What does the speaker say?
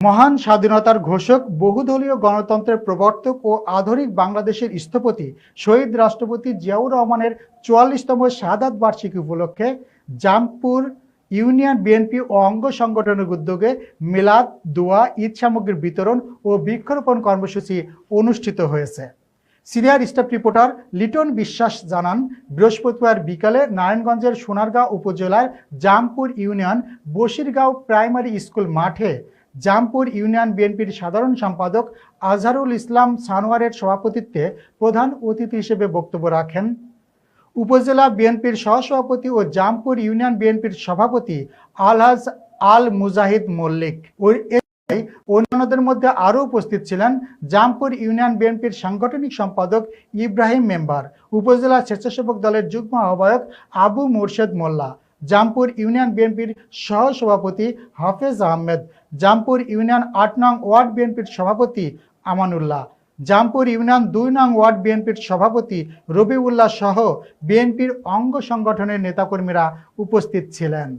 মহান স্বাধীনতার ঘোষক, বহুদলীয় গণতন্ত্রের প্রবর্তক ও আধুনিক বাংলাদেশের স্থপতি শহীদ রাষ্ট্রপতি জিয়াউর রহমানের চুয়াল্লিশতম শাহাদাত বার্ষিকী উপলক্ষে জামপুর ইউনিয়ন বিএনপি ও অঙ্গ সংগঠনের উদ্যোগে মিলাদ, দোয়া, ঈদ সামগ্রীর বিতরণ ও বৃক্ষরোপণ কর্মসূচি অনুষ্ঠিত হয়েছে। সিনিয়র স্টাফ রিপোর্টার লিটন বিশ্বাস জানান, বৃহস্পতিবার বিকালে নারায়ণগঞ্জের সোনারগাঁও উপজেলার Jampur union Basirgaon primary school মাঠে জামপুর ইউনিয়ন বিএনপির সাধারণ সম্পাদক আজহারুল ইসলাম সানোয়ারের সভাপতিত্বে প্রধান অতিথি হিসেবে বক্তব্য রাখেন। উপজেলা বিএনপির সহসভাপতি ও জামপুর ইউনিয়ন বিএনপির সভাপতি আলহাজ আল মুজাহিদ মল্লিক। অন্যান্যদের মধ্যে আরও উপস্থিত ছিলেন জামপুর ইউনিয়ন বিএনপির সাংগঠনিক সম্পাদক ইব্রাহিম মেম্বার, উপজেলা স্বেচ্ছাসেবক দলের যুগ্ম আহ্বায়ক আবু মুর্শেদ মোল্লা জামপুর ইউনিয়ন বিএনপির সহ সভাপতি হাফেজ আহমেদ, জামপুর ইউনিয়ন আট নং ওয়ার্ড বিএনপির সভাপতি আমানুল্লাহ, জামপুর ইউনিয়ন দুই নং ওয়ার্ড বিএনপির সভাপতি রবিউল্লাহ সহ বিএনপির অঙ্গ সংগঠনের নেতাকর্মীরা উপস্থিত ছিলেন।